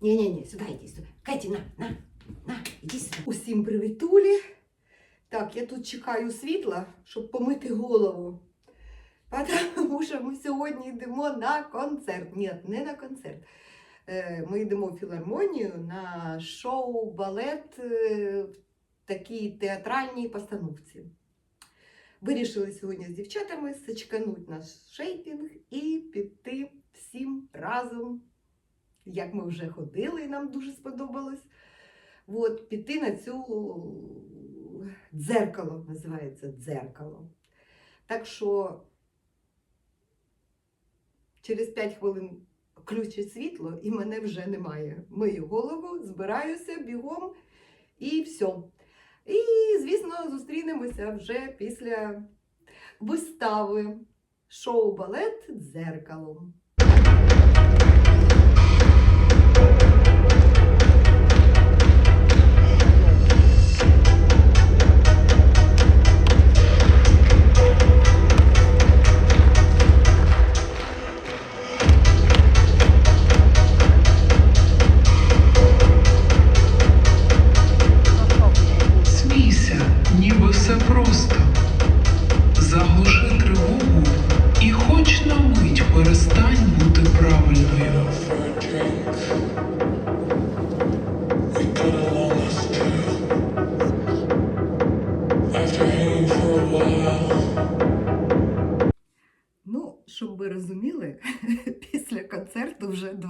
Ні-ні-ні, сюди йди, сюди. Кеті, на, на, на, іди сюди. Усім привітулі. Так, я тут чекаю світла, щоб помити голову. Тому що ми сьогодні йдемо на концерт. Ні, не на концерт. Е, Ми йдемо в філармонію на шоу балет е, в такій театральній постановці. Вирішили сьогодні з дівчатами сачкануть наш шейпінг і піти всім разом, як ми вже ходили, і нам дуже сподобалось. От, піти на цю дзеркало, називається дзеркало. Так що через 5 хвилин включить світло і мене вже немає. Мию голову, збираюся бігом і все. І, звісно, зустрінемося вже після вистави шоу-балет дзеркало.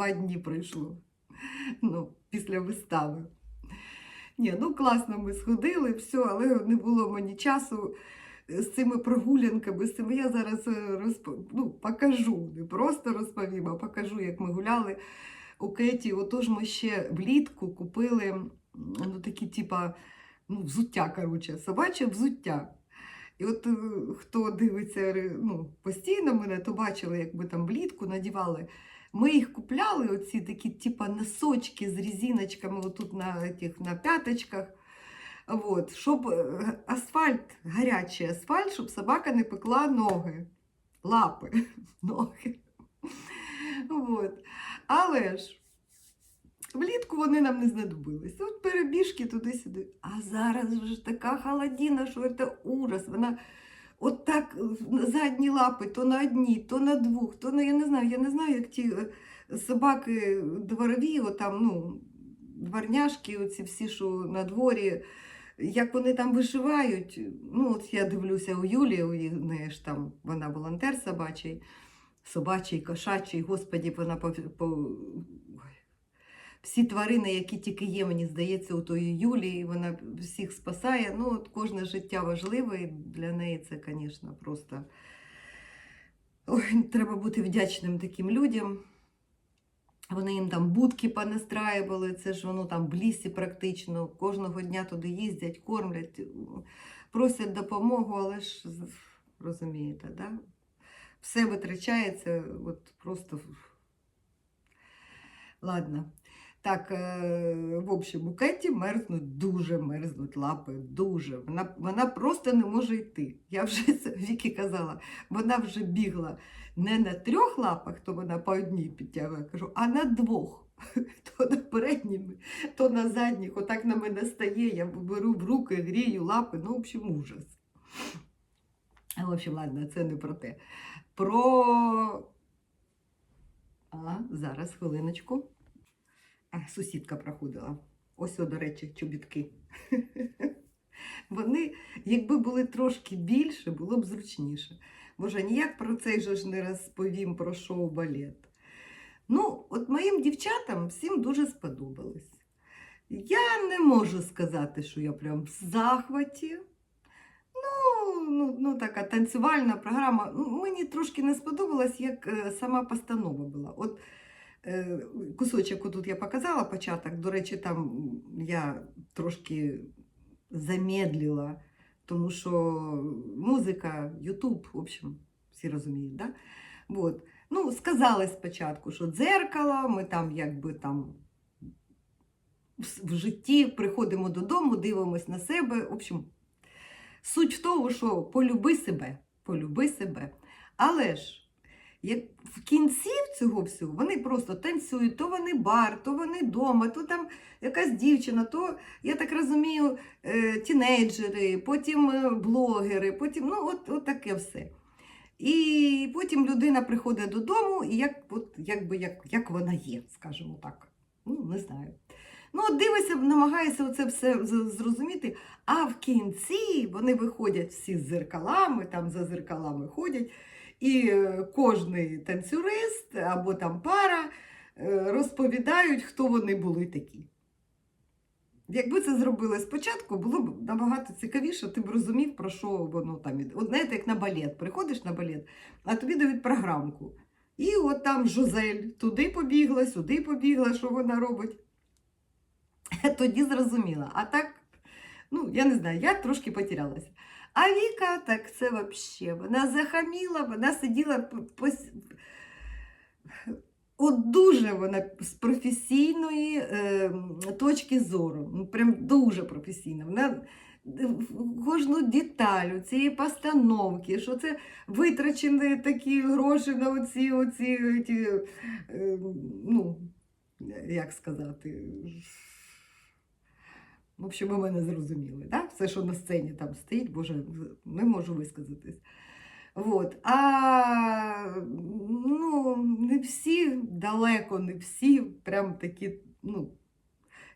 Два дні пройшло. Ну, після вистави. Ні, ну класно, ми сходили, все, але не було мені часу з цими прогулянками. З цими я зараз е, розп... ну, покажу, не просто розповім, а покажу, як ми гуляли у Кеті. Отож ми ще влітку купили ну, такі, типа, ну, взуття, коротше, собаче взуття. І от е, хто дивиться ну, постійно мене, то бачили, як ми там влітку надівали. Ми їх купляли, оці такі, типа, носочки з резиночками отут на, тих, на п'яточках. Вот, щоб е, асфальт, гарячий асфальт, щоб собака не пекла ноги, лапи, ноги. Вот. Але ж влітку вони нам не знадобились. От перебіжки туди-сюди. А зараз вже така холодина, що це ужас. Вона от так е, задні лапи, то на одній, то на двох, то на я не знаю, я не знаю, як ті е, собаки дворові, отам, ну, дворняшки, оці всі, що на дворі, як вони там вишивають. Ну, от я дивлюся у Юлі, у неї ж там вона волонтер собачий, собачий, кошачий, господі, вона по, по всі тварини, які тільки є, мені здається, у тої Юлії, вона всіх спасає. Ну, от кожне життя важливе, і для неї це, звісно, просто Ой, треба бути вдячним таким людям. Вони їм там будки понастраювали, це ж воно там в лісі практично. Кожного дня туди їздять, кормлять, просять допомогу, але ж розумієте, да? все витрачається от просто. Ладно. Так, е, в общем, у Кеті мерзнуть, дуже мерзнуть лапи, дуже. Вона, вона просто не може йти. Я вже Вікі казала, вона вже бігла не на трьох лапах, то вона по одній підтягує, кажу, а на двох. То на передніми, то на задніх. Отак на мене стає, я беру в руки, грію лапи, ну, в общем, ужас. В общем, ладно, це не про те. Про. А, зараз, хвилиночку. Сусідка проходила. Ось, о, до речі, чобітки. Вони, якби були трошки більше, було б зручніше. Боже, ніяк про це ж не розповім про шоу-балет. Ну, от моїм дівчатам всім дуже сподобалось. Я не можу сказати, що я прям в захваті. Ну, ну, ну така танцювальна програма. Мені трошки не сподобалось, як е, сама постанова була. От кусочок отут я показала початок. До речі, там я трошки замедлила, тому що музика, Ютуб, в общем, всі розуміють, да? Вот. Ну, сказали спочатку, що дзеркало, ми там якби там в в житті приходимо додому, дивимось на себе. В общем, суть в тому, що полюби себе, полюби себе. Але ж як в кінці цього всього вони просто танцюють, то вони бар, то вони дома, то там якась дівчина, то, я так розумію, е, тінейджери, потім е, блогери, потім ну, от, от таке все. І потім людина приходить додому, і як, от, якби, як, як вона є, скажімо так. Ну, не знаю. Ну, от дивишся, намагаєшся оце все зрозуміти, а в кінці вони виходять всі з зеркалами, там за зеркалами ходять, і е, кожний танцюрист або там пара е, розповідають, хто вони були такі. Якби це зробили спочатку, було б набагато цікавіше, ти б розумів, про що воно там іде. От знаєте, як на балет. Приходиш на балет, а тобі дають програмку. І от там Жозель туди побігла, сюди побігла, що вона робить. Тоді зрозуміла. А так, ну, я не знаю, я трошки потерялася. А Віка, так це взагалі, вона захаміла, вона сиділа п- пос- От дуже вона з професійної е, точки зору, ну прям дуже професійна. Вона е, кожну деталь цієї постановки, що це витрачені такі гроші на оці, оці ті, е, ну, як сказати. В общем, ви мене зрозуміли. Да? Все, що на сцені там стоїть, боже, не можу висказатись. Вот. А ну, не всі, далеко не всі, прям такі, ну,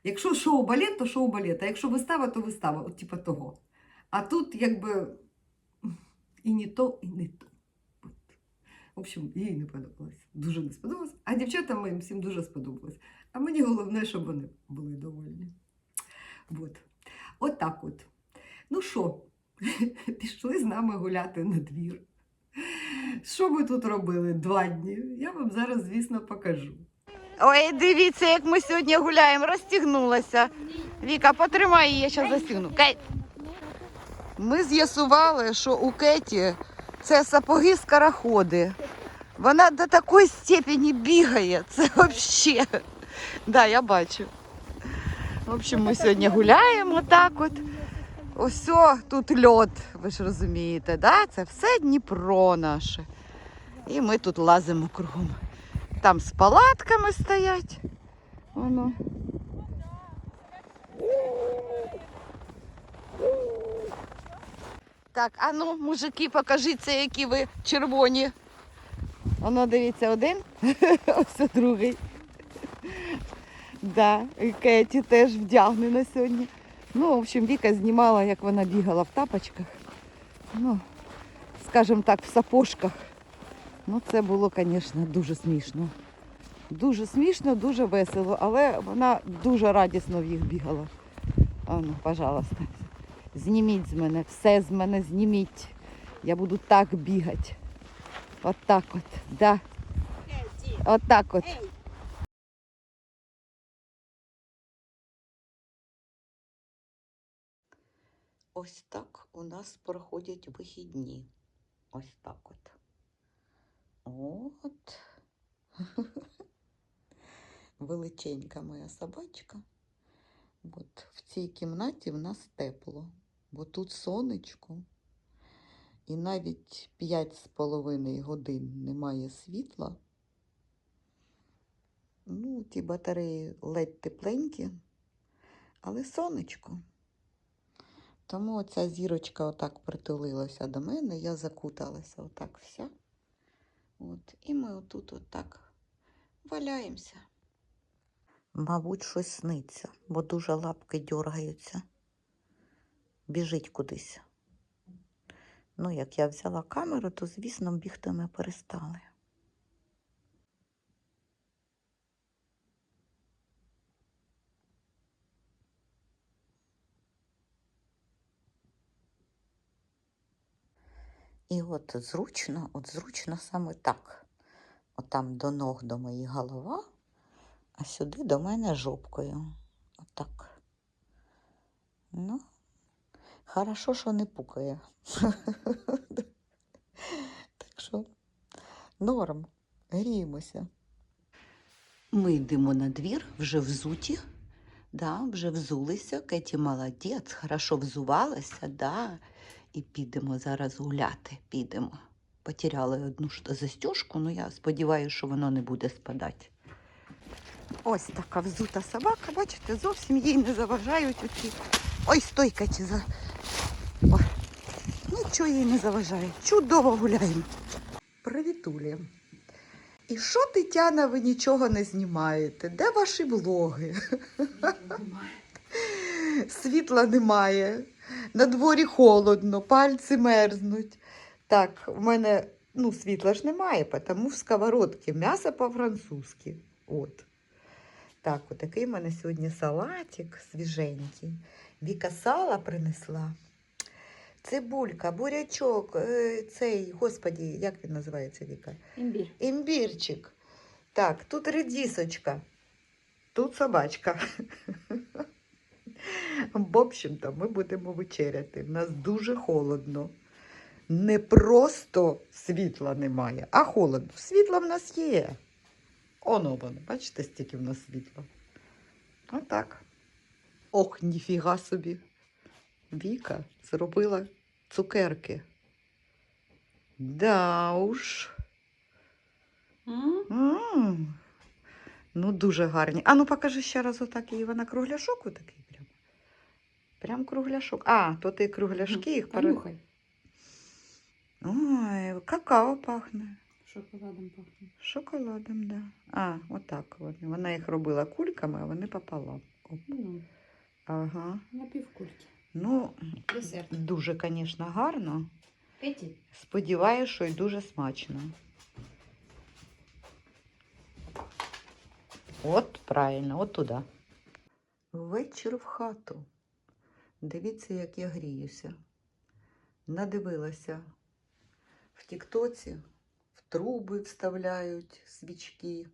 якщо шоу балет, то шоу балет, а якщо вистава, то вистава, от типа того. А тут якби і не то, і не то. От. В общем, їй не подобалось. Дуже не сподобалось. А дівчатам моїм всім дуже сподобалось. А мені головне, щоб вони були довольні. От. От так от. Ну що, пішли з нами гуляти на двір. Що ми тут робили два дні? Я вам зараз, звісно, покажу. Ой, дивіться, як ми сьогодні гуляємо, розтягнулася. Віка, потримай її, я зараз застігну. Кай. Ми з'ясували, що у Кеті це сапоги скороходи. Вона до такої степені бігає. Це взагалі. Да, я бачу. В общем, ми сьогодні гуляємо так от. Ось тут льод, ви ж розумієте, да? це все Дніпро наше. І ми тут лазимо кругом. Там з палатками стоять. Воно. Так, а ну, мужики, покажіться, які ви червоні. Воно, дивіться, один, ось другий. Да, і Кеті теж вдягнена сьогодні. Ну, в общем, Віка знімала, як вона бігала в тапочках. Ну, скажімо так, в сапожках. Ну, це було, звісно, дуже смішно. Дуже смішно, дуже весело, але вона дуже радісно в їх бігала. А ну, пожалуйста. Зніміть з мене, все з мене зніміть. Я буду так бігати. От так от, да. От так от. Ось так у нас проходять вихідні. Ось так от. От. Величенька моя собачка. От в цій кімнаті в нас тепло, бо тут сонечко. І навіть 5,5 годин немає світла. Ну, ті батареї ледь тепленькі, але сонечко. Тому оця зірочка отак притулилася до мене, я закуталася отак вся. От, і ми отут отак валяємося. Мабуть, щось сниться, бо дуже лапки дергаються. Біжить кудись. Ну, як я взяла камеру, то, звісно, бігти ми перестали. І от зручно, от зручно саме так. Отам до ног до моїх голова, а сюди до мене жопкою. Отак. Ну, хорошо, що не пукає. Так що норм, гріємося. Ми йдемо на двір, вже взуті. Да, вже взулися. Кеті молодець, хорошо взувалася, да. І підемо зараз гуляти. Підемо. Потеряли одну застіжку, але я сподіваюся, що воно не буде спадати. Ось така взута собака, бачите, зовсім їй не заважають оці. Ой, стойка чи за. О, нічого їй не заважає. Чудово гуляємо. Привітулі. І що, Тетяна, ви нічого не знімаєте? Де ваші влоги? Світла немає. На дворі холодно, пальці мерзнуть. Так, в мене ну, світла ж немає, тому в сковородці м'ясо по-французьки. От. Так, отакий в мене сьогодні салатик свіженький. Віка сала принесла. Цибулька, бурячок, е, цей, господі, як він називається Віка? Імбір. Імбірчик. Так, тут редисочка, тут собачка. В общем-то, ми будемо вечеряти. У нас дуже холодно. Не просто світла немає, а холодно. Світла в нас є. Оно воно, бачите, стільки в нас світла. Отак. Ох, ніфіга собі. Віка зробила цукерки. Да уж. М, Ну, дуже гарні. А ну покажи ще раз отак її. Вона кругляшок отакий прям. Кругляшок. А, то ти кругляшки їх пере... Понюхай. Ой, какао пахне. Шоколадом пахне. Шоколадом, да. А, отак вони. Вона їх робила кульками, а вони пополам. Оп. Ну, Ага. на півкульки. Ну, Десерт. дуже, звісно, гарно. Петі. Сподіваюсь, що й дуже смачно. От правильно, от туди. Вечір в хату. Дивіться, як я гріюся. Надивилася. В Тіктоці в труби вставляють свічки.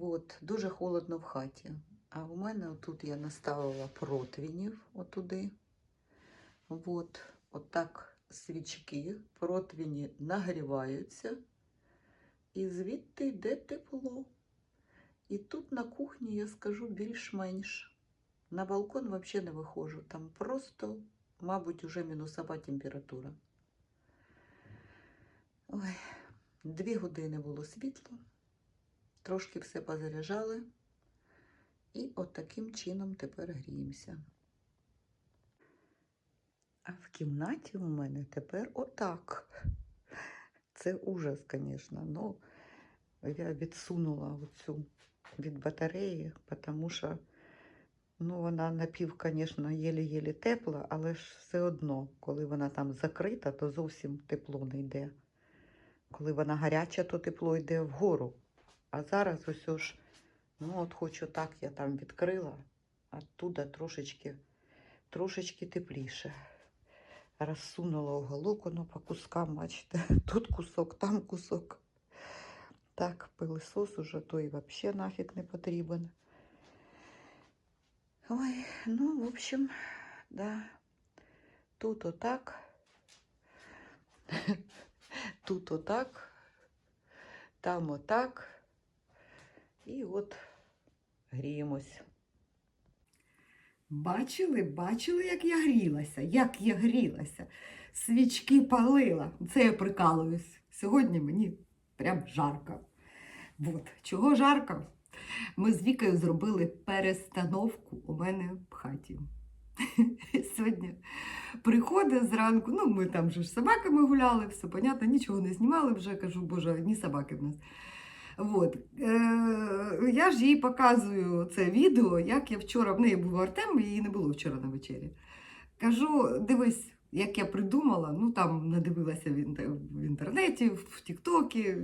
От, дуже холодно в хаті. А у мене отут я наставила противнів отуди. От, отак свічки, противні нагріваються, і звідти йде тепло. І тут на кухні я скажу більш-менш. На балкон взагалі не виходжу. Там просто, мабуть, уже мінусова температура. Ой, дві години було світло, трошки все позаряджали. І от таким чином тепер гріємося. А в кімнаті у мене тепер отак. Це ужас, звісно. Ну, я відсунула оцю від батареї, тому що ну, вона напів, звісно, єлі-єлі тепла, але ж все одно, коли вона там закрита, то зовсім тепло не йде. Коли вона гаряча, то тепло йде вгору. А зараз ось ж, ну от хоч отак я там відкрила, а туди трошечки, трошечки тепліше розсунула уголок, воно по кускам, бачите, тут кусок, там кусок. Так, пилисос уже той взагалі нафіг не потрібен. Ой, ну, в общем, да. Тут отак. Тут отак. Там отак. І от гріємось. Бачили, бачили, як я грілася, як я грілася. Свічки палила. Це я прикалуюсь. Сьогодні мені прям жарко. От. Чого жарко? Ми з Вікою зробили перестановку у мене в хаті. Сьогодні приходить зранку, ну ми там же ж собаками гуляли, все понятно, нічого не знімали вже, кажу, боже, одні собаки в нас. От. Е, я ж їй показую це відео, як я вчора, в неї був Артем, її не було вчора на вечері. Кажу, дивись, як я придумала, ну там надивилася в інтернеті, в Тіктокі.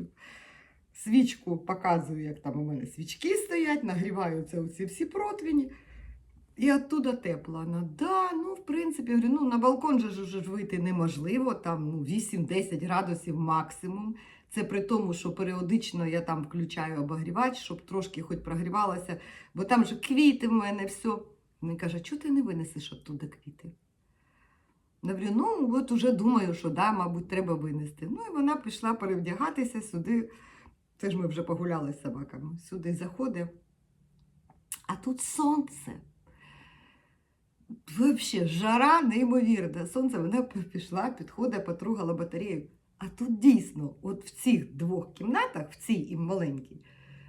Свічку показую, як там у мене свічки стоять, нагріваються оці всі противні. І оттуда тепло. Вона, да, ну, в принципі, говорю, ну, на балкон же ж вийти неможливо, там ну, 8-10 градусів максимум. Це при тому, що періодично я там включаю обогрівач, щоб трошки хоч прогрівалося, бо там же квіти в мене, все. Він каже, чого ти не винесеш оттуда квіти? Я говорю, ну от уже думаю, що да, мабуть, треба винести. Ну і вона пішла перевдягатися сюди. Це ж ми вже погуляли з собаками. Сюди заходить. А тут сонце. Взагалі, жара неймовірна. Сонце, вона пішла, підходить, потругала батарею. А тут дійсно, от в цих двох кімнатах, в цій і маленькій,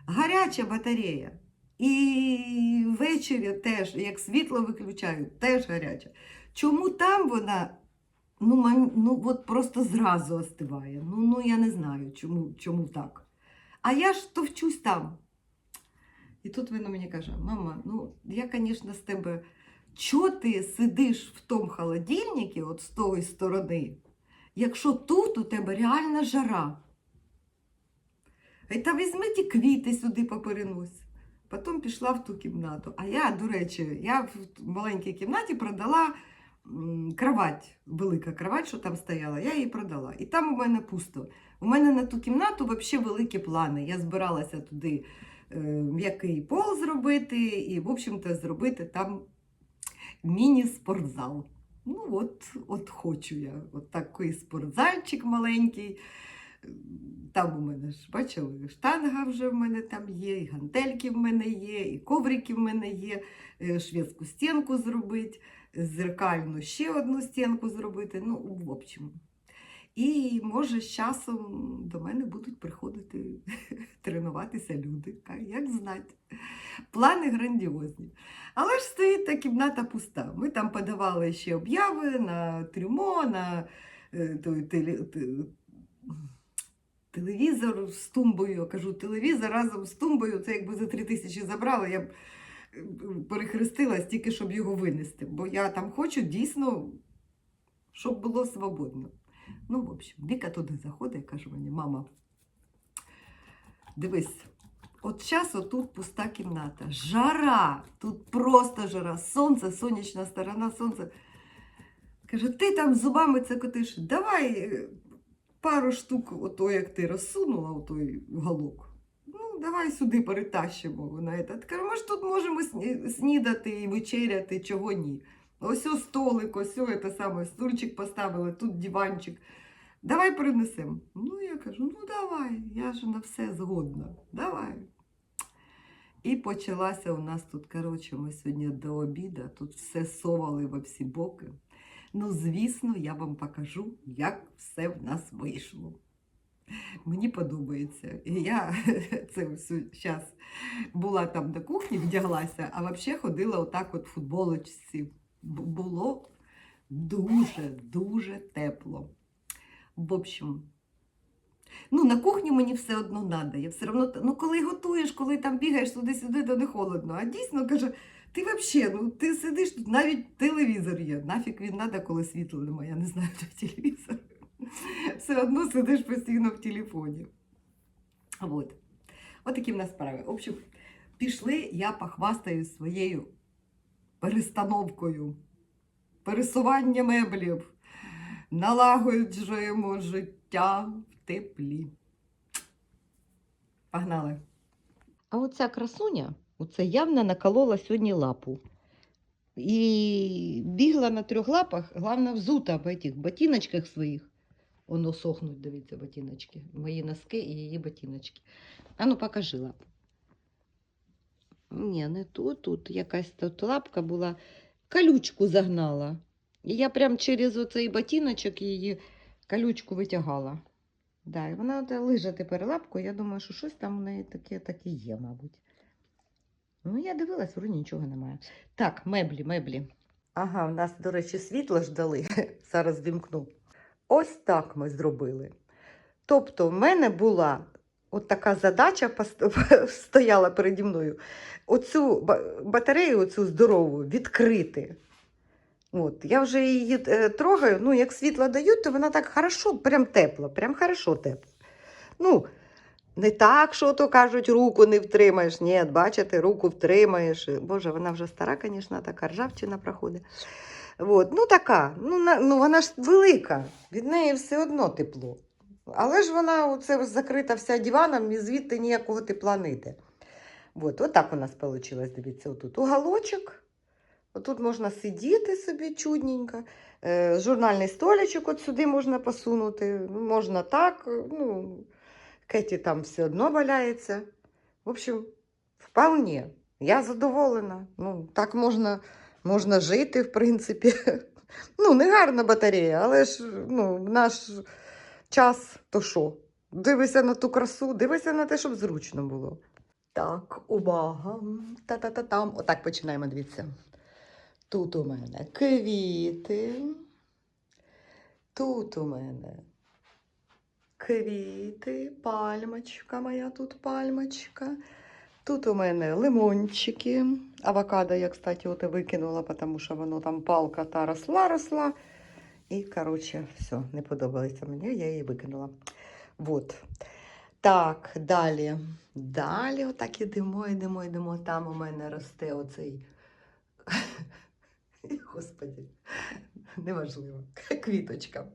гаряча батарея. І ввечері теж, як світло виключають, теж гаряча. Чому там вона ну, ну от просто зразу остиває? Ну, ну я не знаю, чому, чому так. А я ж товчусь там. І тут вона мені каже: мама, ну я, звісно, з тебе. Чого ти сидиш в тому холодильнику, от з тої сторони, якщо тут у тебе реальна жара? Та візьми ті квіти сюди поперенось. Потім пішла в ту кімнату. А я, до речі, я в маленькій кімнаті продала кровать, велика кровать, що там стояла, я її продала. І там у мене пусто. У мене на ту кімнату взагалі великі плани. Я збиралася туди е, м'який пол зробити і, в общем-то, зробити там міні-спортзал. Ну, от, от хочу я. От такий спортзальчик маленький. Там у мене ж, бачили, штанга вже в мене там є, і гантельки в мене є, і коврики в мене є, е, шведську стінку зробити, зеркальну ще одну стінку зробити. Ну, в общем. І може з часом до мене будуть приходити тренуватися люди. Як знати. Плани грандіозні. Але ж стоїть та кімната пуста. Ми там подавали ще обяви на трюмо, на е, той, теле- телевізор з тумбою. Я кажу, телевізор разом з тумбою, це якби за три тисячі забрали, я б перехрестилась тільки, щоб його винести. Бо я там хочу дійсно, щоб було свободно. Ну, в общем, Віка туди заходить каже мені, мама, дивись, от зараз отут пуста кімната. Жара, тут просто жара, сонце, сонячна сторона, сонце. Каже, ти там зубами це котиш, давай е, пару штук, ото як ти розсунула, отой уголок. Ну, давай сюди перетащимо на этот. Каже, ми ж тут можемо снідати і вечеряти, чого ні. Ось о столик, ось о, це саме, стульчик поставили, тут диванчик. Давай принесемо. Ну, я кажу, ну давай, я ж на все згодна. Давай. І почалася у нас тут, коротше, ми сьогодні до обіду, тут все совали во всі боки. Ну, звісно, я вам покажу, як все в нас вийшло. Мені подобається. І я це все зараз була там на кухні, вдяглася, а взагалі ходила отак от в футболочці. Було дуже-дуже тепло. В общем, ну на кухні мені все одно треба. Я все одно, ну коли готуєш, коли там бігаєш туди-сюди, то не холодно. А дійсно каже, ти взагалі, ну ти сидиш тут, навіть телевізор є. Нафіг він треба, коли світла немає. Я не знаю, де телевізор. Все одно сидиш постійно в телефоні. От. От такі в нас справи. В общем, пішли, я похвастаю своєю перестановкою, пересування меблів, налагоджуємо життя в теплі. Погнали. А оця красуня, оце явно наколола сьогодні лапу. І бігла на трьох лапах, головне взута в этих ботиночках своїх. Воно сохнуть, дивіться, ботиночки. Мої носки і її ботиночки. А ну покажи лапу. Ні, не тут, тут якась тут лапка була. Колючку загнала. І я прям через оцей ботиночок її колючку витягала. Да, і вона от лиже тепер лапкою. Я думаю, що щось там у неї таке, таке є, мабуть. Ну, я дивилась, вроді нічого немає. Так, меблі, меблі. Ага, в нас, до речі, світло ж дали. Зараз вімкну. Ось так ми зробили. Тобто, в мене була от така задача стояла переді мною. Оцю батарею, оцю здорову, відкрити. От, я вже її е, трогаю, ну, як світло дають, то вона так хорошо, прям тепло, прям хорошо тепло. Ну, не так, що то кажуть, руку не втримаєш. Ні, бачите, руку втримаєш. Боже, вона вже стара, звісно, така ржавчина проходить. От, ну така, ну, на, ну вона ж велика, від неї все одно тепло. Але ж вона оце закрита вся диваном і звідти ніякого тепла не йде. От, отак у нас вийшло, дивіться, отут уголочок. Отут можна сидіти собі чудненько. Е, журнальний столичок от сюди можна посунути. Можна так. Ну, Кеті там все одно валяється. В общем, вполне. Я задоволена. Ну, так можна, можна жити, в принципі. Ну, не гарна батарея, але ж ну, наш час, то що? Дивися на ту красу, дивися на те, щоб зручно було. Так, увага. Та-та-та-там. Отак починаємо, дивіться. Тут у мене квіти. Тут у мене квіти, пальмочка моя тут пальмочка. Тут у мене лимончики. Авокадо я, кстати, от і викинула, тому що воно там палка та росла, росла. І, коротше, все, не подобається мені, я її викинула. Вот. Так, далі. Далі отак ідемо, йдемо, йдемо. Там у мене росте оцей. Господи, неважливо. Квіточка.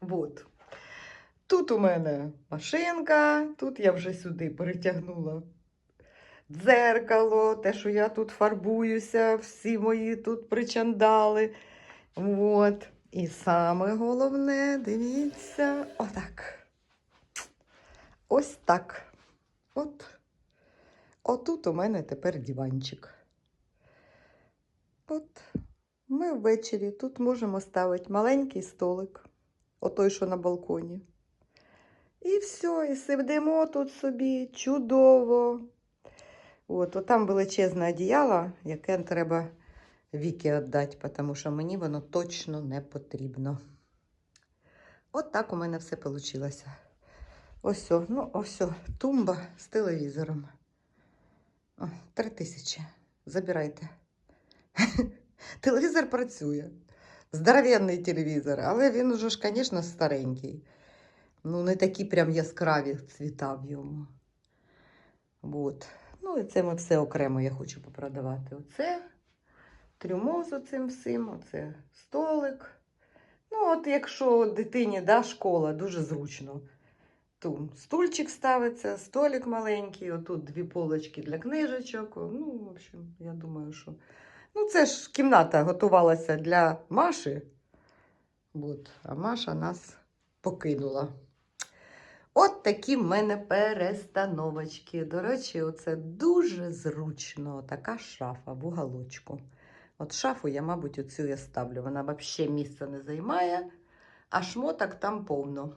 Вот. Тут у мене машинка, тут я вже сюди перетягнула дзеркало, те, що я тут фарбуюся, всі мої тут причандали. От. І саме головне, дивіться, отак. Ось так. От. Отут у мене тепер диванчик. От. Ми ввечері тут можемо ставити маленький столик, отой, що на балконі. І все, і сидимо тут собі чудово. От, от там величезне одіяло, яке треба Вікі віддати, тому що мені воно точно не потрібно. От так у мене все вийшло. Ось, ну, ось, тумба з телевізором. О, три тисячі. Забирайте. Телевізор працює. Здоровенний телевізор, але він уже ж, звісно, старенький. Ну, не такі прям яскраві цвіта в йому. От. Ну, і це ми все окремо я хочу попродавати. Оце трюмо з оцим всім, оце столик. Ну, от якщо дитині да, школа, дуже зручно. Тут стульчик ставиться, столик маленький, отут дві полочки для книжечок. Ну, в общем, я думаю, що. Ну, це ж кімната готувалася для Маші. От, а Маша нас покинула. От такі в мене перестановочки. До речі, оце дуже зручно. Така шафа в уголочку. От шафу я, мабуть, оцю я ставлю. Вона взагалі місця не займає, а шмоток там повно.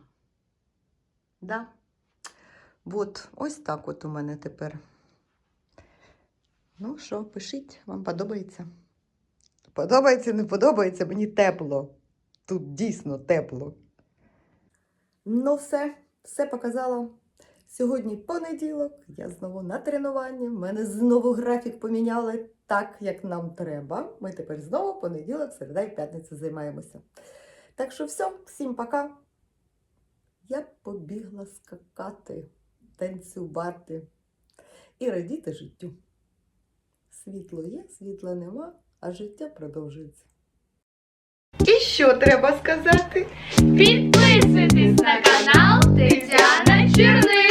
Да. От, ось так от у мене тепер. Ну що, пишіть, вам подобається? Подобається, не подобається, мені тепло. Тут дійсно тепло. Ну, все, все показала. Сьогодні понеділок, я знову на тренуванні. В мене знову графік поміняли так, як нам треба. Ми тепер знову понеділок, середа і п'ятниця займаємося. Так що все, всім пока. Я побігла скакати, танцювати і радіти життю. Світло є, світла нема, а життя продовжується. І що треба сказати? Підписуйтесь на канал Тетяна черный